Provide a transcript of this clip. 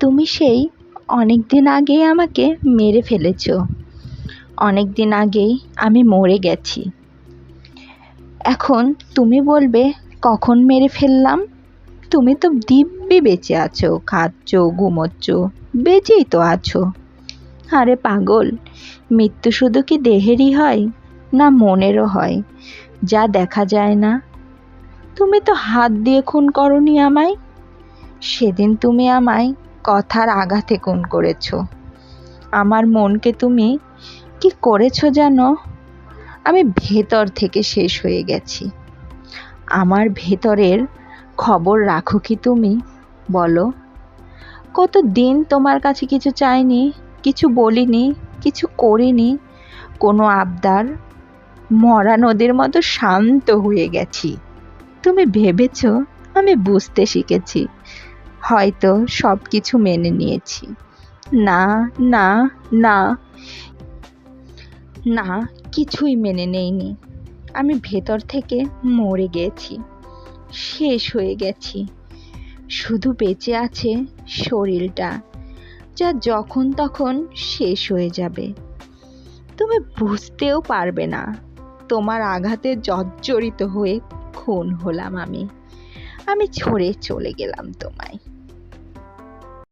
তুমি সেই অনেক দিন আগেই আমাকে মেরে ফেলেছ। অনেক দিন আগেই আমি মরে গেছি। এখন তুমি বলবে, কখন মেরে ফেললাম? তুমি তো দিব্যি বেঁচে আছো, খাচ্ছ, ঘুমোচ্ছ, বেঁচেই তো আছো। আরে পাগল, মৃত্যু শুধু কি দেহেরই হয় না মনেরও হয়? যা দেখা যায় না। তুমি তো হাত দিয়ে খুন করনি আমায়। সেদিন তুমি আমায় কথার আঘাতে খুন করেছ। আমার মনকে তুমি কি করেছ জানো? আমি ভেতর থেকে শেষ হয়ে গেছি। আমার ভেতরের খবর রাখো কি তুমি? বলো। কত দিন তোমার কাছে কিছু চাইনি, কিছু বলিনি, কিছু করিনি, কোনো আবদার? মরা নদীর মতো শান্ত হয়ে গেছি। তুমি ভেবেছ আমি বুঝতে শিখেছি। হয়তো সব কিছু মেনে নিয়েছি। না না না। না, কিছুই মেনে নেইনি। আমি ভেতর থেকে মরে গেছি। শেষ হয়ে গেছি। শুধু বেঁচে আছে শরীরটা, যা যখন তখন শেষ হয়ে যাবে। তুমি বুঝতেও পারবে না, তোমার আঘাতে জর্জরিত হয়ে খুন হলাম আমি। আমি ছড়ে চলে গেলাম তোমায়।